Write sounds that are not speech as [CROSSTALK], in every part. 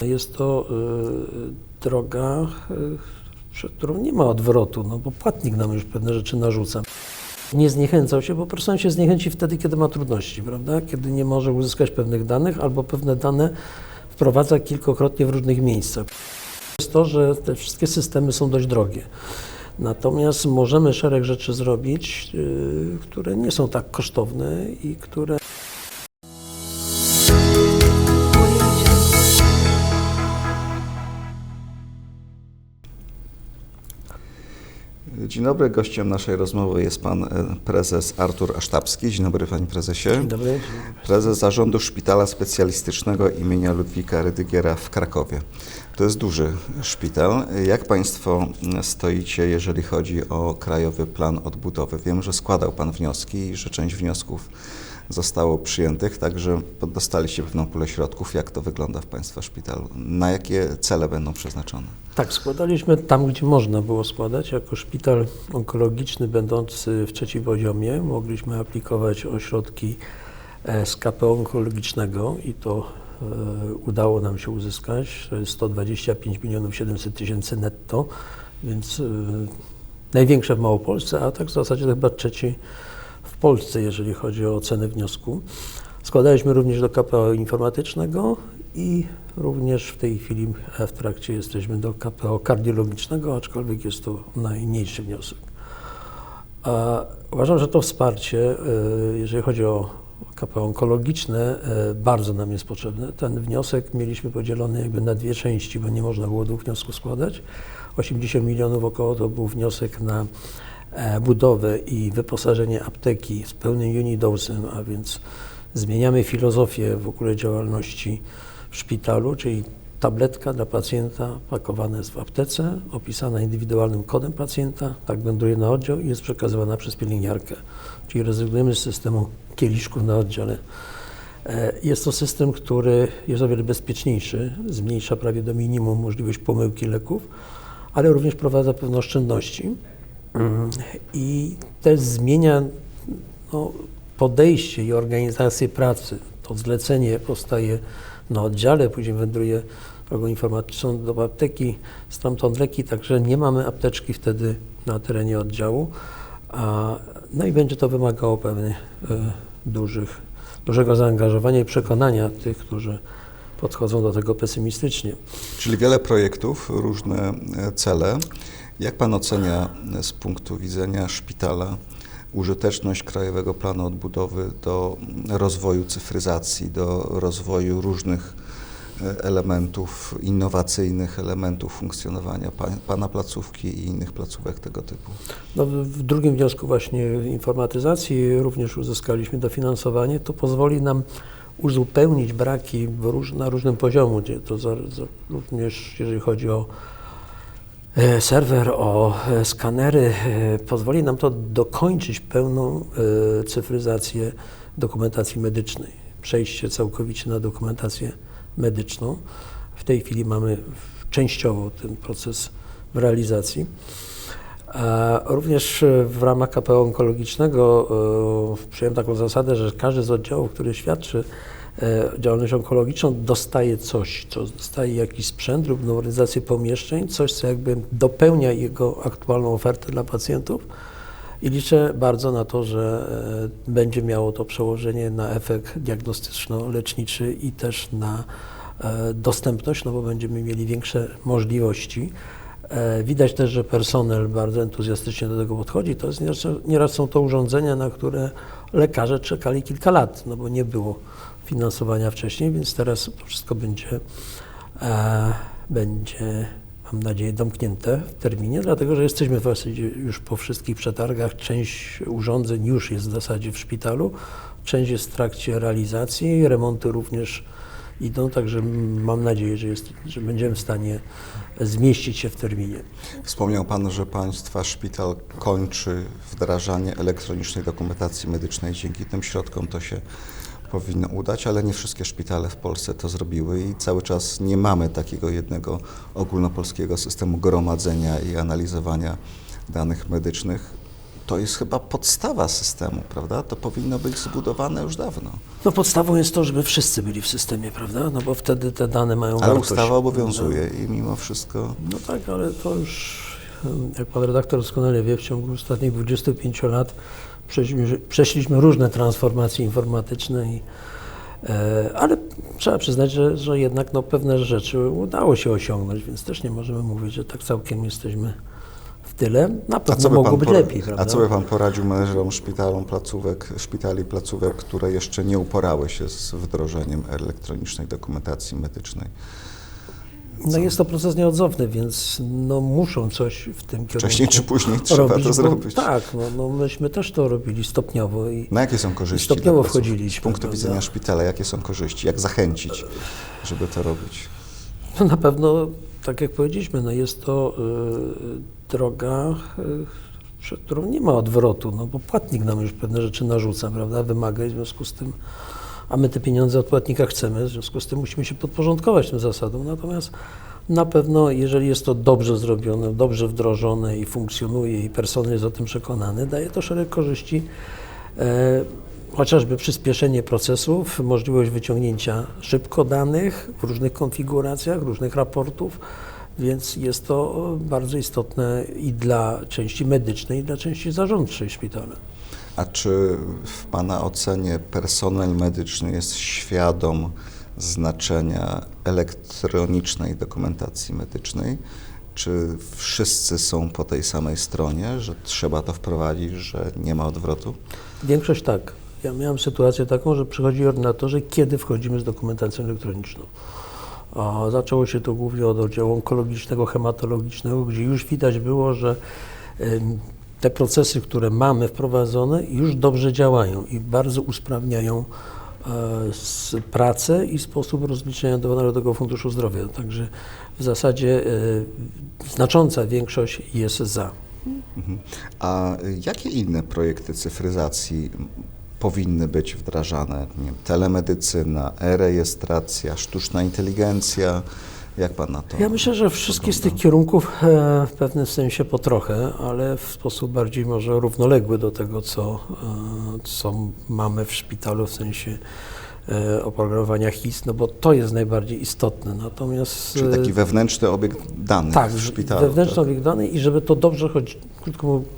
Jest to y, droga, y, przed którą nie ma odwrotu, no bo płatnik nam już pewne rzeczy narzuca. Nie zniechęcał się, bo personel się zniechęci wtedy, kiedy ma trudności, prawda? Kiedy nie może uzyskać pewnych danych albo pewne dane wprowadza kilkakrotnie w różnych miejscach. Jest to, że te wszystkie systemy są dość drogie. Natomiast możemy szereg rzeczy zrobić, y, które nie są tak kosztowne i które Dzień dobry, gościem naszej rozmowy jest pan e, prezes Artur Asztabski. Dzień dobry panie prezesie. Dzień dobry. Prezes zarządu Szpitala Specjalistycznego imienia Ludwika Rydygiera w Krakowie. To jest duży szpital. Jak państwo stoicie, jeżeli chodzi o krajowy plan odbudowy? Wiem, że składał pan wnioski i że część wniosków zostało przyjętych, także dostaliście pewną pulę środków. Jak to wygląda w państwa szpitalu? Na jakie cele będą przeznaczone? Tak, składaliśmy tam, gdzie można było składać. Jako szpital onkologiczny będący w trzecim poziomie mogliśmy aplikować o środki e, z KPO onkologicznego i to e, udało nam się uzyskać. To jest 125 milionów 700 tysięcy netto, więc e, największe w Małopolsce, a tak w zasadzie to chyba trzeci Polsce, jeżeli chodzi o ocenę wniosku. Składaliśmy również do KPO informatycznego i również w tej chwili e, w trakcie jesteśmy do KPO kardiologicznego, aczkolwiek jest to najmniejszy wniosek. A uważam, że to wsparcie, e, jeżeli chodzi o KPO onkologiczne, e, bardzo nam jest potrzebne. Ten wniosek mieliśmy podzielony jakby na dwie części, bo nie można było dwóch wniosków składać. 80 milionów około to był wniosek na budowę i wyposażenie apteki z pełnym unidosem, a więc zmieniamy filozofię w ogóle działalności w szpitalu, czyli tabletka dla pacjenta pakowana jest w aptece, opisana indywidualnym kodem pacjenta, tak wędruje na oddział i jest przekazywana przez pielęgniarkę. Czyli rezygnujemy z systemu kieliszków na oddziale. E, Jest to system, który jest o wiele bezpieczniejszy, zmniejsza prawie do minimum możliwość pomyłki leków, ale również wprowadza pewne oszczędności i też zmienia no, podejście i organizację pracy. To zlecenie powstaje na oddziale, później wędruje drogą informatyczną do apteki, stamtąd leki, także nie mamy apteczki wtedy na terenie oddziału, a, no i będzie to wymagało pewnych e, dużych, dużego zaangażowania i przekonania tych, którzy podchodzą do tego pesymistycznie. Czyli wiele projektów, różne e, cele. Jak pan ocenia e, z punktu widzenia szpitala użyteczność Krajowego Planu Odbudowy do rozwoju cyfryzacji, do rozwoju różnych e, elementów, innowacyjnych elementów funkcjonowania pa- pana placówki i innych placówek tego typu? No, w- drugim wniosku właśnie informatyzacji również uzyskaliśmy dofinansowanie. To pozwoli nam uzupełnić braki róż, na różnym poziomie, to za, za, również jeżeli chodzi o serwer, o e, skanery, e, pozwoli nam to dokończyć pełną e, cyfryzację dokumentacji medycznej, przejście całkowicie na dokumentację medyczną. W tej chwili mamy częściowo ten proces w realizacji. Również e, w ramach KPO onkologicznego e, przyjąłem taką zasadę, że każdy z oddziałów, który świadczy e, działalność onkologiczną, dostaje coś, co dostaje jakiś sprzęt lub modernizację pomieszczeń, coś, co jakby dopełnia jego aktualną ofertę dla pacjentów. I liczę bardzo na to, że e, będzie miało to przełożenie na efekt diagnostyczno-leczniczy i też na e, dostępność, no bo będziemy mieli większe możliwości. E, Widać też, że personel bardzo entuzjastycznie do tego podchodzi. To jest nieraz są to urządzenia, na które lekarze czekali kilka lat, no bo nie było finansowania wcześniej, więc teraz to wszystko będzie, e, będzie mam nadzieję, domknięte w terminie, dlatego że jesteśmy w zasadzie już po wszystkich przetargach. Część urządzeń już jest w zasadzie w szpitalu, część jest w trakcie realizacji, remonty również idą, także mam nadzieję, że, jest, że będziemy w stanie zmieścić się w terminie. Wspomniał Pan, że Państwa szpital kończy wdrażanie elektronicznej dokumentacji medycznej. Dzięki tym środkom to się powinno udać, ale nie wszystkie szpitale w Polsce to zrobiły i cały czas nie mamy takiego jednego ogólnopolskiego systemu gromadzenia i analizowania danych medycznych. to jest chyba podstawa systemu, prawda? To powinno być zbudowane już dawno. No podstawą jest to, żeby wszyscy byli w systemie, prawda? No bo wtedy te dane mają Ale wartość. ustawa obowiązuje i mimo wszystko No tak, ale to już, jak pan redaktor doskonale wie, w ciągu ostatnich 25 lat przeszliśmy, przeszliśmy różne transformacje informatyczne, i, e, ale trzeba przyznać, że, że jednak no, pewne rzeczy udało się osiągnąć, więc też nie możemy mówić, że tak całkiem jesteśmy w tyle. Na A pewno co, by mogło być lepiej, prawda? a co by Pan poradził menedżerom szpitalom, placówek, szpitali, placówek, które jeszcze nie uporały się z wdrożeniem elektronicznej dokumentacji medycznej? No jest to proces nieodzowny, więc no, muszą coś w tym kierunku Wcześniej czy później trzeba robić, to bo- zrobić. Tak, no, no myśmy też to robili stopniowo i Na jakie są korzyści? Stopniowo placówek? wchodziliśmy, Z punktu widzenia szpitala, jakie są korzyści? Jak zachęcić, żeby to robić? No na pewno, tak jak powiedzieliśmy, no jest to y, droga, y, przed którą nie ma odwrotu, no bo płatnik nam już pewne rzeczy narzuca, prawda, wymaga i w związku z tym, a my te pieniądze od płatnika chcemy, w związku z tym musimy się podporządkować tym zasadom. Natomiast na pewno, jeżeli jest to dobrze zrobione, dobrze wdrożone i funkcjonuje i personel jest o tym przekonany, daje to szereg korzyści. E, chociażby przyspieszenie procesów, możliwość wyciągnięcia szybko danych w różnych konfiguracjach, różnych raportów, więc jest to bardzo istotne i dla części medycznej, i dla części zarządczej szpitala. A czy w Pana ocenie personel medyczny jest świadom znaczenia elektronicznej dokumentacji medycznej? Czy wszyscy są po tej samej stronie, że trzeba to wprowadzić, że nie ma odwrotu? Większość tak. Ja miałem sytuację taką, że przychodzi ordynatorzy, kiedy wchodzimy z dokumentacją elektroniczną. A zaczęło się to głównie od oddziału onkologicznego, hematologicznego, gdzie już widać było, że te procesy, które mamy wprowadzone, już dobrze działają i bardzo usprawniają e, pracę i sposób rozliczenia do Narodowego Funduszu Zdrowia. Także w zasadzie e, znacząca większość jest za. Mhm. A jakie inne projekty cyfryzacji powinny być wdrażane? Nie wiem, telemedycyna, e-rejestracja, sztuczna inteligencja. Jak Pan na to? Ja myślę, że wszystkie z tych kierunków e, w pewnym sensie po trochę, ale w sposób bardziej może równoległy do tego, co, e, co mamy w szpitalu, w sensie e, oprogramowania HIS, no bo to jest najbardziej istotne. Natomiast Czyli taki wewnętrzny obieg danych tak, w szpitalu. wewnętrzny tak? obieg danych i żeby to dobrze chodzi, krótko mówiąc,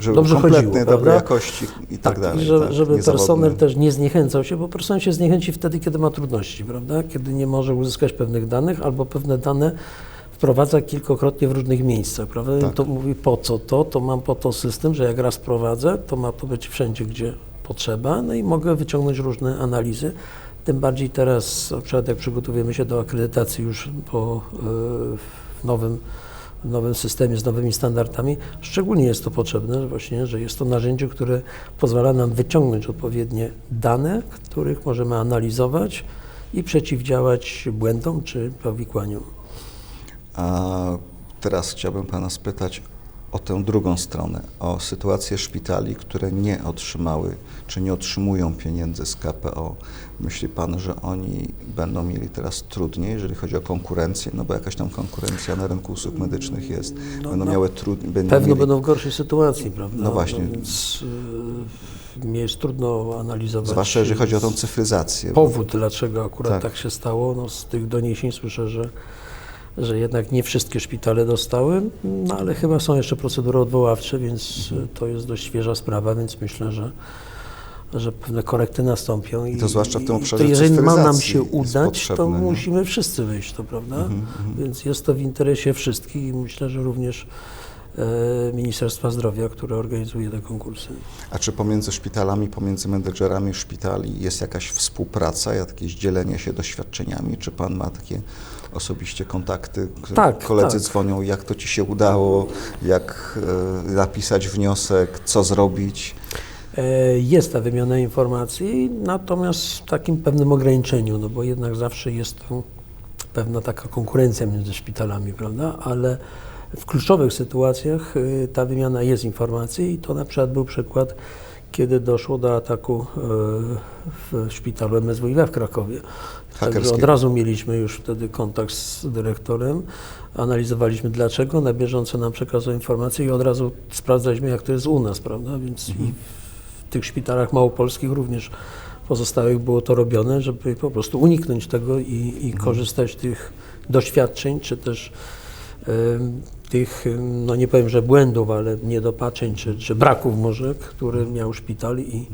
Żeby dobrze chodziło, dobrej jakości i tak, tak, dalej. i żeby, tak, żeby personel też nie zniechęcał się, bo personel się zniechęci wtedy, kiedy ma trudności, prawda? Kiedy nie może uzyskać pewnych danych albo pewne dane wprowadza kilkokrotnie w różnych miejscach, prawda? Tak. To mówi po co to, to mam po to system, że jak raz prowadzę, to ma to być wszędzie, gdzie potrzeba, no i mogę wyciągnąć różne analizy. Tym bardziej teraz, na przykład jak przygotowujemy się do akredytacji już po, w nowym w nowym systemie z nowymi standardami, szczególnie jest to potrzebne właśnie, że jest to narzędzie, które pozwala nam wyciągnąć odpowiednie dane, których możemy analizować i przeciwdziałać błędom czy powikłaniom. A teraz chciałbym Pana spytać o tę drugą stronę, o sytuację szpitali, które nie otrzymały czy nie otrzymują pieniędzy z KPO. Myśli Pan, że oni będą mieli teraz trudniej, jeżeli chodzi o konkurencję? No bo jakaś tam konkurencja na rynku usług medycznych jest. No, Będą no, miały trudniej. Pewno mieli... będą w gorszej sytuacji, prawda? No właśnie. więc y, mnie jest trudno analizować. Zwłaszcza jeżeli chodzi o tą cyfryzację. powód, dlaczego akurat Tak. tak, się stało. No, z tych doniesień słyszę, że, że jednak nie wszystkie szpitale dostały, no ale chyba są jeszcze procedury odwoławcze, więc Mhm. y, to jest dość świeża sprawa, więc myślę, że, że pewne korekty nastąpią. I to zwłaszcza w tym obszarze to jeżeli ma nam się udać, to nie? musimy wszyscy wyjść, to prawda? Mhm, Więc jest to w interesie wszystkich i myślę, że również e, Ministerstwa Zdrowia, które organizuje te konkursy. A czy pomiędzy szpitalami, pomiędzy menedżerami szpitali jest jakaś współpraca, jakieś dzielenie się doświadczeniami? Czy pan ma takie osobiście kontakty? Tak, Koledzy tak. dzwonią, jak to ci się udało, jak e, napisać wniosek, co zrobić? E, Jest ta wymiana informacji, natomiast w takim pewnym ograniczeniu, no bo jednak zawsze jest to pewna taka konkurencja między szpitalami, prawda? Ale w kluczowych sytuacjach y, ta wymiana jest informacji i to na przykład był przykład, kiedy doszło do ataku e, w szpitalu MSWiA w Krakowie. Także od razu mieliśmy już wtedy kontakt z dyrektorem, analizowaliśmy dlaczego, na bieżąco nam przekazał informacje i od razu sprawdzaliśmy jak to jest u nas, prawda, więc i w tych szpitalach małopolskich również pozostałych było to robione, żeby po prostu uniknąć tego i, i korzystać z tych doświadczeń, czy też tych, no nie powiem, że błędów, ale niedopatrzeń, czy, czy braków może, które miał szpital i,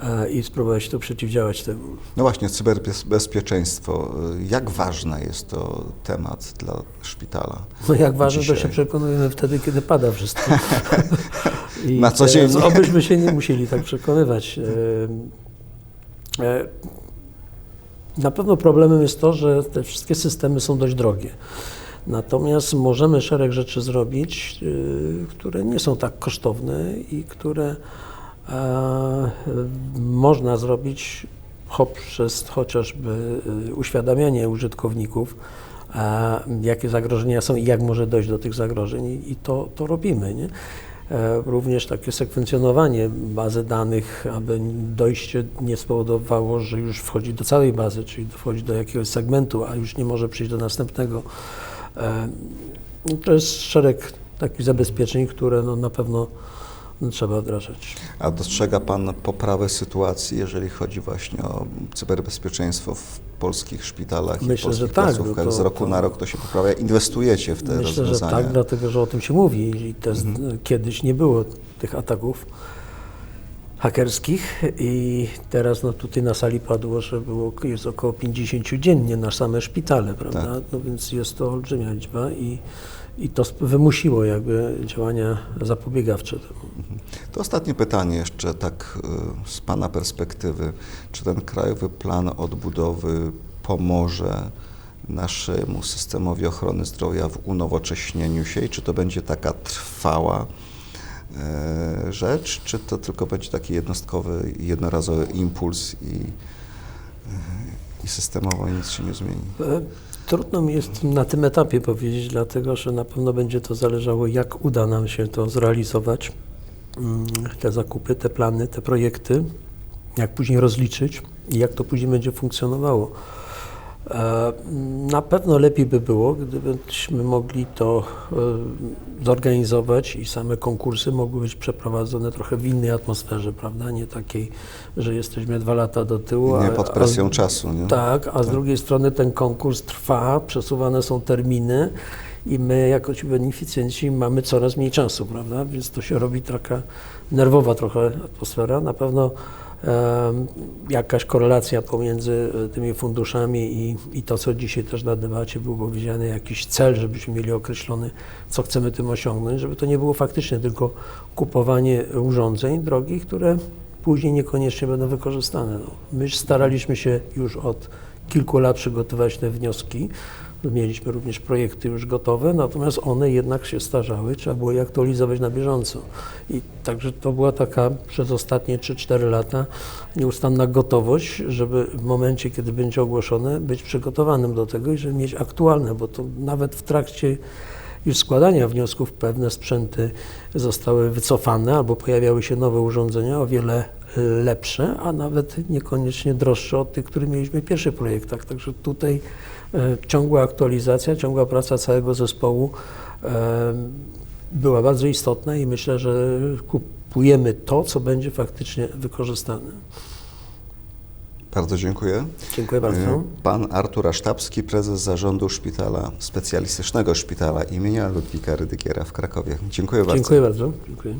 e, i spróbować to przeciwdziałać temu. No właśnie, cyberbezpieczeństwo. Jak ważny jest to temat dla szpitala? No jak ważne, to się przekonujemy wtedy, kiedy pada wszystko. [LAUGHS] I Na co dzień. Obyśmy się nie musieli tak przekonywać. E, Na pewno problemem jest to, że te wszystkie systemy są dość drogie. Natomiast możemy szereg rzeczy zrobić, y, które nie są tak kosztowne i które e, można zrobić poprzez chociażby y, uświadamianie użytkowników, a jakie zagrożenia są i jak może dojść do tych zagrożeń i, i to, to robimy. Nie? E, Również takie sekwencjonowanie bazy danych, aby dojście nie spowodowało, że już wchodzi do całej bazy, czyli wchodzi do jakiegoś segmentu, a już nie może przyjść do następnego. E, no To jest szereg takich zabezpieczeń, które no na pewno trzeba wdrażać. A dostrzega Pan poprawę sytuacji, jeżeli chodzi właśnie o cyberbezpieczeństwo w polskich szpitalach Myślę, i polskich że tak, no placówkach? to- Z roku to- na rok to się poprawia. Inwestujecie w te Myślę, że rozwiązania. tak, dlatego że o tym się mówi i też kiedyś nie było tych ataków hakerskich i teraz no, tutaj na sali padło, że było, jest około 50 dziennie na same szpitale, prawda? Tak. No więc jest to olbrzymia liczba i, i to wymusiło jakby działania zapobiegawcze temu. To ostatnie pytanie jeszcze tak y, z Pana perspektywy. Czy ten krajowy plan odbudowy pomoże naszemu systemowi ochrony zdrowia w unowocześnieniu się i czy to będzie taka trwała e, rzecz, czy to tylko będzie taki jednostkowy, jednorazowy impuls i, i systemowo nic się nie zmieni? E, Trudno mi jest na tym etapie powiedzieć, dlatego że na pewno będzie to zależało, jak uda nam się to zrealizować, Mm, te zakupy, te plany, te projekty, jak później rozliczyć i jak to później będzie funkcjonowało. Na pewno lepiej by było, gdybyśmy mogli to e, zorganizować i same konkursy mogły być przeprowadzone trochę w innej atmosferze, prawda? Nie takiej, że jesteśmy dwa lata do tyłu. Nie a- pod a- presją czasu, nie? tak, a z drugiej strony ten konkurs trwa, przesuwane są terminy i my jako ci beneficjenci mamy coraz mniej czasu, prawda? Więc to się robi taka nerwowa trochę atmosfera. Na pewno jakaś korelacja pomiędzy e, tymi funduszami i, i to, co dzisiaj też na debacie było powiedziane, jakiś cel, żebyśmy mieli określony, co chcemy tym osiągnąć, żeby to nie było faktycznie tylko kupowanie urządzeń drogich, które później niekoniecznie będą wykorzystane. No, my staraliśmy się już od kilku lat przygotować te wnioski. Mieliśmy również projekty już gotowe, natomiast one jednak się starzały, trzeba było je aktualizować na bieżąco. I także to była taka przez ostatnie 3-4 lata nieustanna gotowość, żeby w momencie, kiedy będzie ogłoszone, być przygotowanym do tego i żeby mieć aktualne, bo to nawet w trakcie już składania wniosków pewne sprzęty zostały wycofane albo pojawiały się nowe urządzenia o wiele lepsze, a nawet niekoniecznie droższe od tych, które mieliśmy w pierwszych projektach. Także tutaj ciągła aktualizacja, ciągła praca całego zespołu e, była bardzo istotna i myślę, że kupujemy to, co będzie faktycznie wykorzystane. Bardzo dziękuję. Dziękuję bardzo. E, Pan Artur Asztabski, prezes zarządu szpitala, specjalistycznego szpitala imienia Ludwika Rydygiera w Krakowie. Dziękuję bardzo. Dziękuję bardzo. Dziękuję.